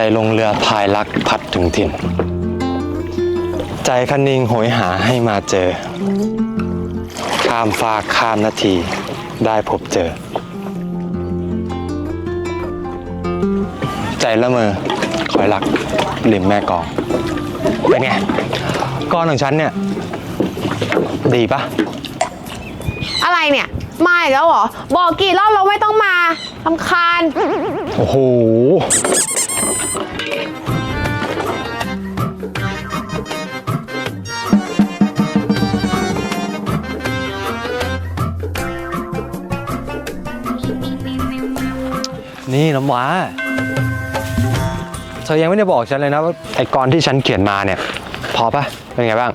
ใจลงเรือพายลักพัดถึงถิ่น ใจคันนิงโหยหาให้มาเจอ ข้ามฟากข้ามนาทีได้พบเจอ ใจละเมอคอยรักริมแม่กลอง เป็นไงกรของฉันเนี่ย ดีปะอะไรเนี่ย มาอีกแล้วเหรอ บอกกี่รอบเราไม่ต้องมาทำคาญ โอ้โห นี่น้ำว้า เธอยังไม่ได้บอกฉันเลยนะว่าไอ้กรที่ฉันเขียนมาเนี่ย พอปะเป็นไงบ้าง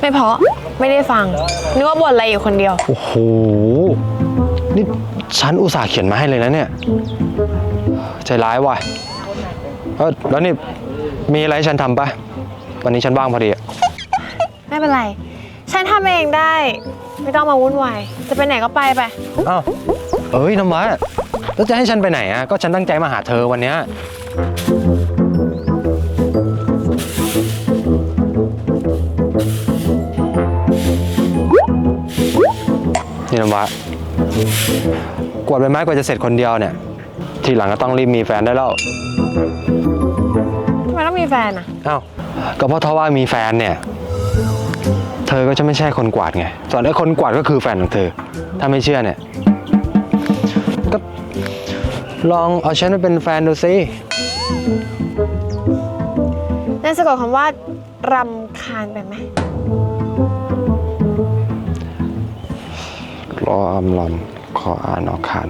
ไม่เพราะไม่ได้ฟังนึกว่าบ่นอะไรอยู่คนเดียว โอ้โห นี่ฉันอุตส่าห์เขียนมาให้เลยนะเนี่ย ใจร้ายว่ะเออแล้วนี่มีอะไรให้ฉันทำปะวันนี้ฉันว่างพอดีอะไม่เป็นไร ฉันทำเองได้ ไม่ต้องมาวุ่นวาย จะไปไหนก็ไปไป อ้าวเอ้ยน้ำว้าแล้วจะให้ฉันไปไหนอะก็ฉันตั้งใจมาหาเธอวันเนี้ยนี่น้ำว้ากวาดใบไม้กว่าจะเสร็จคนเดียวเนี่ย ทีหลังก็ต้องรีบมีแฟนได้แล้วทำไมต้องมีแฟนอะ อ้าวก็เพราะถ้าว่ามีแฟนเนี่ย เธอก็จะไม่ใช่คนกวาดไง ส่วนไอ้คนกวาดก็คือแฟนของเธอ ถ้าไม่เชื่อเนี่ย ก็ลองเอาฉันไปเป็นแฟนดูสินั่นสะกดคำว่ารำคาญไปไหมรออำลำขออ่านออกคาน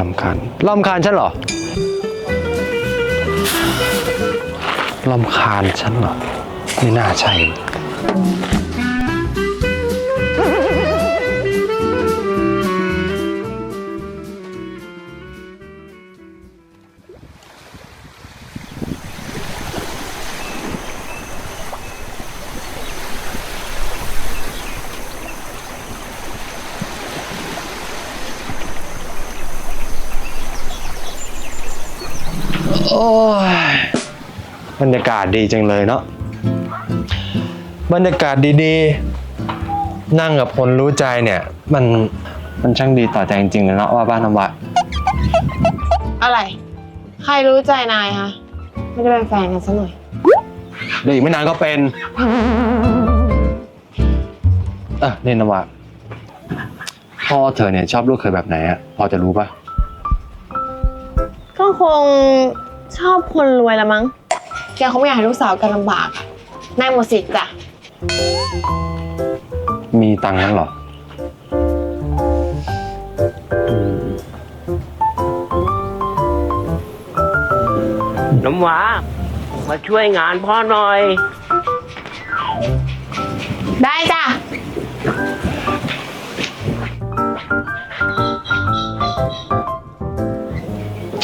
ลำคาญลำคาญฉันเหรอลำคาญฉันเหรอไม่น่าใช่ โอ้ยบรรยากาศดีจังเลยเนาะบรรยากาศดีๆ นั่งกับคนรู้ใจเนี่ย มันมันช่างดีต่อใจจริงๆเลยเนาะว่าบ้านน้ำวัดอะไร ใครรู้ใจนายคะไม่ได้เป็นแฟนกันซะหน่อยเดี๋ยวอีกไม่นานก็เป็นเออนี่น้ำวัดพ่อเธอเนี่ยชอบลูกเคยแบบไหนอะพอจะรู้ปะก็คง ชอบคนรวยละมั้ง แกคงไม่อยากให้ลูกสาวแกันลำบากอะนายหมดสิทธิ์จ้ะ มีตังค์นั้นเหรอน้ำว้ามาช่วยงานพ่อหน่อย ได้จ้ะ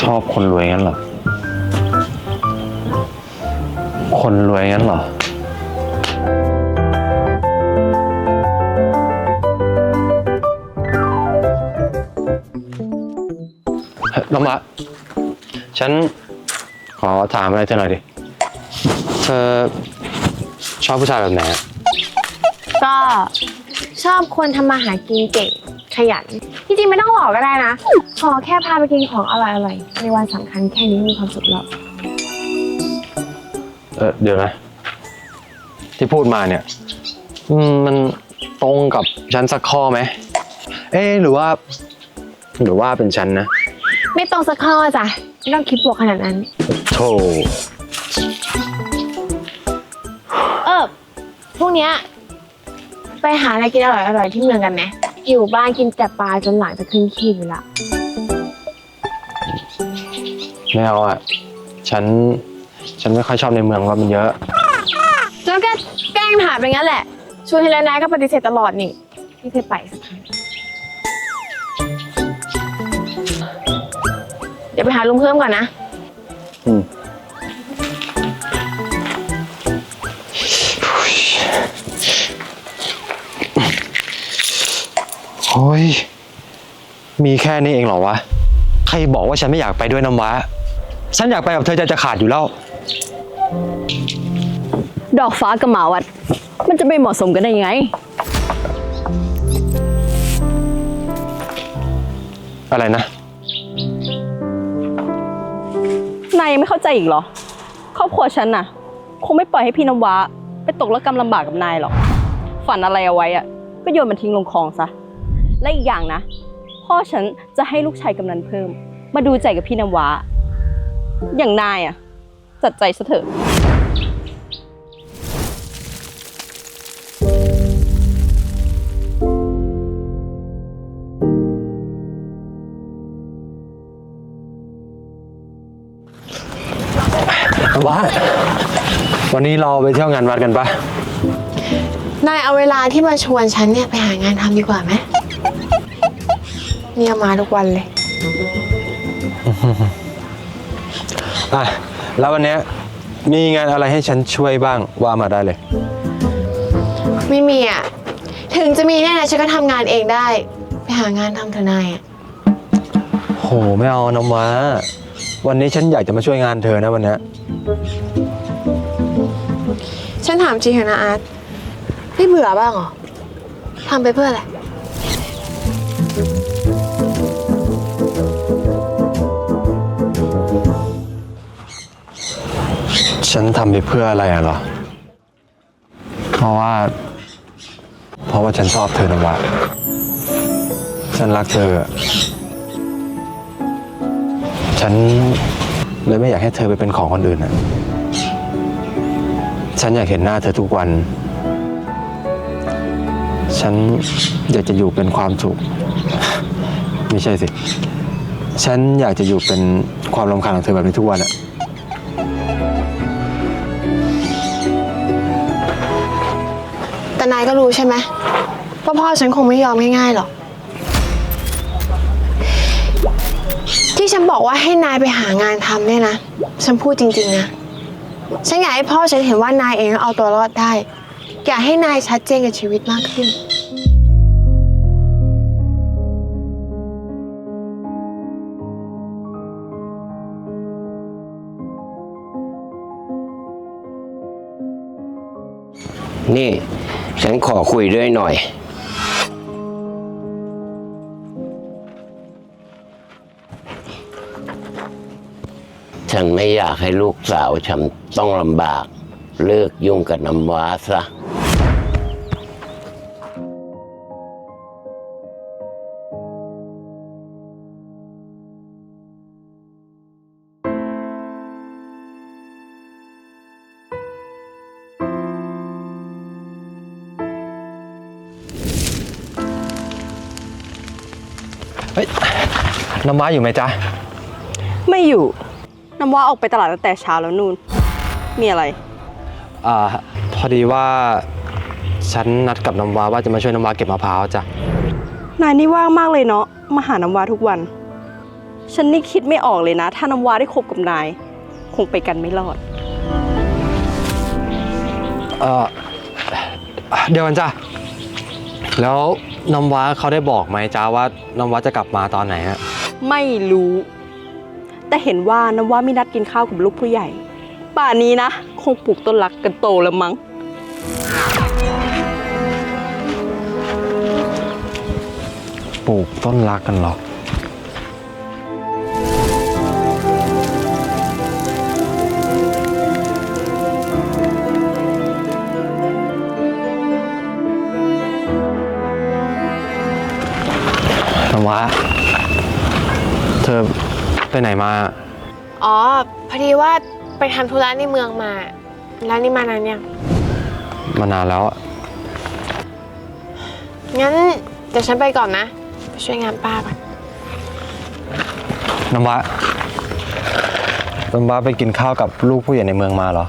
ชอบคนรวยงั้นเหรอ คนรวยงั้นเหรอ น้องมะฉันขอถามอะไรเธอหน่อยดิ เธอชอบผู้ชายแบบไหนอะก็ชอบคนทำมาหากินเก่งขยันที่จริงไม่ต้องหลอกก็ได้นะ ขอแค่พาไปกินของอร่อยๆในวันสำคัญแค่นี้มีความสุขแล้ว เออเดี๋ยวนะ ที่พูดมาเนี่ย อืมมันตรงกับฉันสักข้อไหม เอ๊ะหรือว่า หรือว่าเป็นฉันนะไม่ตรงสักข้อจ้ะไม่ต้องคิดบวกขนาดนั้น โธ่เออพรุ่งเนี้ยไปหาอะไรกินอร่อยๆที่เมืองกันไหมอยู่บ้านกินแต่ปลาจนหลังจะขึ้นขีดอยู่ละ ไม่เอาอะ ฉัน ฉันไม่ค่อยชอบในเมืองว่ามันเยอะ แล้วก็แกล้งถามไปงั้นแหละ ชวนทีไรนายก็ปฏิเสธตลอดนี่ไม่เคยไปสักครั้งเดี๋ยวไปหาลุงเพิ่มก่อนนะ อืมโอ้ย มีแค่นี้เองเหรอวะ ใครบอกว่าฉันไม่อยากไปด้วยน้ำว้าฉันอยากไปกับเธอใจจะขาดอยู่แล้ว ดอกฟ้ากับหมาวัด มันจะไปเหมาะสมกันได้ยังไง อะไรนะ นายยังไม่เข้าใจอีกเหรอ ครอบครัวฉันน่ะ คงไม่ปล่อยให้พี่น้ำว้า ไปตกระกรรมลำบากกับนายหรอก ฝันอะไรเอาไว้อะก็โยนมันทิ้งลงคลองซะ และอีกอย่างนะ พ่อฉันจะให้ลูกชายกำนันเพิ่ม มาดูใจกับพี่น้ำว้า อย่างนายอะจัดใจซะเถอะ วันนี้เราไปเที่ยวงานวัดกันปะนายเอาเวลาที่มาชวนฉันเนี่ยไปหางานทำดีกว่าไหมเนี่ยมาทุกวันเลย อะ แล้ววันเนี้ยมีงานอะไรให้ฉันช่วยบ้างว่ามาได้เลย ไม่มีอะ ถึงจะมีเนี่ยนะฉันก็ทำงานเองได้ ไปหางานทำเถอะนายอะ โห ไม่เอาน้ำว้า วันนี้ฉันอยากจะมาช่วยงานเธอนะวันเนี้ย ฉันถามจริงเถอะนะอาร์ตไม่เบื่อบ้างเหรอทำไปเพื่ออะไร ฉันทำไปเพื่ออะไรอะเหรอ เพราะว่า เพราะว่าฉันชอบเธอนะวะ ฉันรักเธออะฉันเลยไม่อยากให้เธอไปเป็นของคนอื่นอะ ฉันอยากเห็นหน้าเธอทุกวัน ฉันอยากจะอยู่เป็นความสุข ไม่ใช่สิ ฉันอยากจะอยู่เป็นความรำคาญของเธอแบบนี้ทุกวันอะแต่นายก็รู้ใช่ไหมว่าพ่อฉันคงไม่ยอมง่ายๆหรอก ที่ฉันบอกว่าให้นายไปหางานทำเนี่ยนะ ฉันพูดจริงๆนะ ฉันอยากให้พ่อฉันเห็นว่านายเองเอาตัวรอดได้ อยากให้นายชัดเจนกับชีวิตมากขึ้น นี่ ฉันขอคุยด้วยหน่อย ฉันไม่อยากให้ลูกสาวฉันต้องลำบาก เลิกยุ่งกับน้ำว้าซะเฮ้ยน้ำว้าอยู่ไหมจ๊ะ ไม่อยู่ น้ำว้าออกไปตลาดตั้งแต่เช้าแล้วนู่น มีอะไร อ่าพอดีว่าฉันนัดกับน้ำว้าว่าจะมาช่วยน้ำว้าเก็บมะพร้าวจ้ะ นายนี่ว่างมากเลยเนาะ มาหาน้ำว้าทุกวัน ฉันนี่คิดไม่ออกเลยนะ ถ้าน้ำว้าได้คบกับนาย คงไปกันไม่รอด เอ่อเดี๋ยวกันจ้ะ แล้วน้ำว้าเขาได้บอกไหมจ้าว่าน้ำว้าจะกลับมาตอนไหนฮะ ไม่รู้ แต่เห็นว่าน้ำว้าไมีนัดกินข้าวกับลูกผู้ใหญ่ ป่านนี้นะ คงปลูกต้นรักกันโตแล้วมั้ง ปลูกต้นรักกันหรอกน้ำว้า ไปไหนมา อ๋อ พอดีว่าไปทำธุระในเมืองมา แล้วนี่มานานยังมานานแล้วอะงั้นเดี๋ยวฉันไปก่อนนะไปช่วยงานป้าก่อนน้ำว้าน้ำว้าไปกินข้าวกับลูกผู้ใหญ่ในเมืองมาเหรอ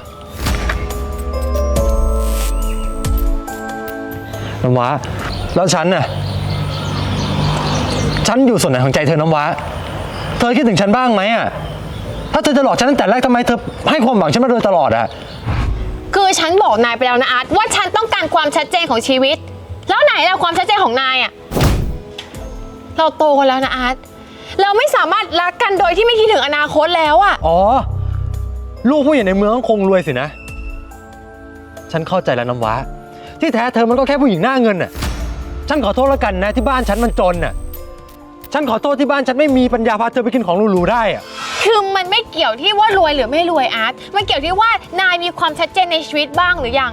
น้ำว้าแล้วฉันน่ะ ฉันอยู่ส่วนไหนของใจเธอน้ำว้า เธอคิดถึงฉันบ้างไหมอะ ถ้าเธอจะหลอกฉันตั้งแต่แรกทำไมเธอให้ความหวังฉันมาโดยตลอดอะ คือฉันบอกนายไปแล้วนะอาร์ตว่าฉันต้องการความชัดเจนของชีวิต แล้วไหนล่ะความชัดเจนของนายอะเราโตกันแล้วนะอาร์ต เราไม่สามารถรักกันโดยที่ไม่คิดถึงอนาคตแล้วอะอ๋อ ลูกผู้ใหญ่ในเมืองคงรวยสินะ ฉันเข้าใจแล้วน้ำว้า ที่แท้เธอมันก็แค่ผู้หญิงหน้าเงินน่ะ ฉันขอโทษแล้วกันนะที่บ้านฉันมันจนน่ะ ฉันขอโทษที่บ้านฉันไม่มีปัญญาพาเธอไปกินของหรูๆได้อะคือมันไม่เกี่ยวที่ว่ารวยหรือไม่รวยอาร์ต มันเกี่ยวที่ว่านายมีความชัดเจนในชีวิตบ้างหรือยัง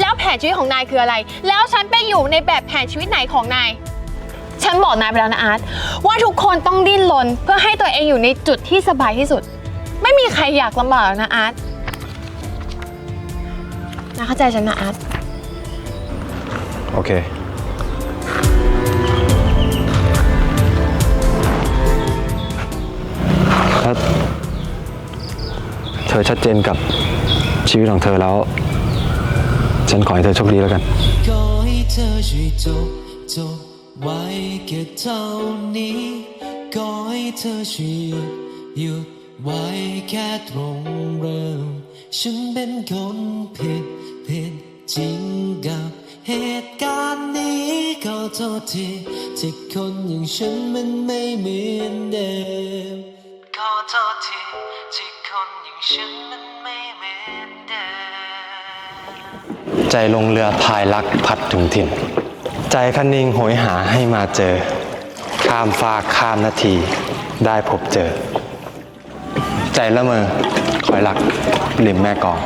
แล้วแผนชีวิตของนายคืออะไร แล้วฉันไปอยู่ในแบบแผนชีวิตไหนของนาย ฉันบอกนายไปแล้วนะอาร์ตว่าทุกคนต้องดิ้นรนเพื่อให้ตัวเองอยู่ในจุดที่สบายที่สุด ไม่มีใครอยากลำบากหรอกนะอาร์ตนะเข้าใจฉันนะอาร์ต โอเค อชัดเจนกับชีวิตของเธอแล้ว ฉันขอให้เธอโชคดีแล้วกัน ขอให้เธอช่วยจบจบไว้แค่เท่านี้ขอให้เธอช่วยหยุดไว้แค่ตรงเริ่มฉันเป็นคนผิดผิดจริงกับเหตุการณ์นี้ขอโทษทีที่คนอย่างฉันมันไม่เหมือนเดิมขอโทษทีที่ ใจลงเรือพายลักพัดถึงถิ่น ใจคันนิงโหยหาให้มาเจอ ข้ามฟากข้ามนาทีได้พบเจอ ใจละเมอคอยหลักริมแม่กอง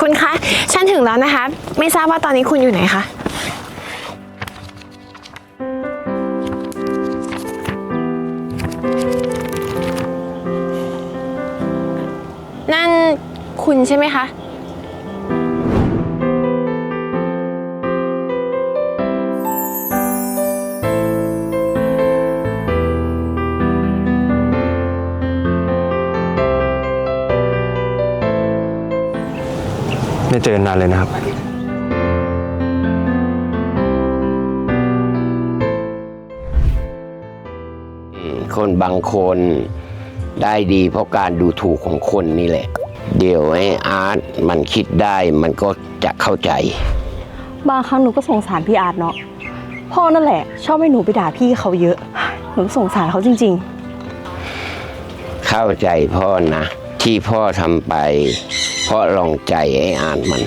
คุณคะ ฉันถึงแล้วนะคะ ไม่ทราบว่าตอนนี้คุณอยู่ไหนคะ นั่นคุณใช่ไหมคะ ไม่เจอนานเลยนะครับ คนบางคนได้ดีเพราะการดูถูกของคนนี่แหละ เดี๋ยวไอ้อาร์ตมันคิดได้มันก็จะเข้าใจ บางครั้งหนูก็สงสารพี่อาร์ตเนาะพ่อนั่นแหละ ชอบให้หนูไปด่าพี่เขาเยอะ หนูสงสารเขาจริง ๆ เข้าใจพ่อนะ ที่พ่อทำไป เพราะลองใจไอ้อ่านมัน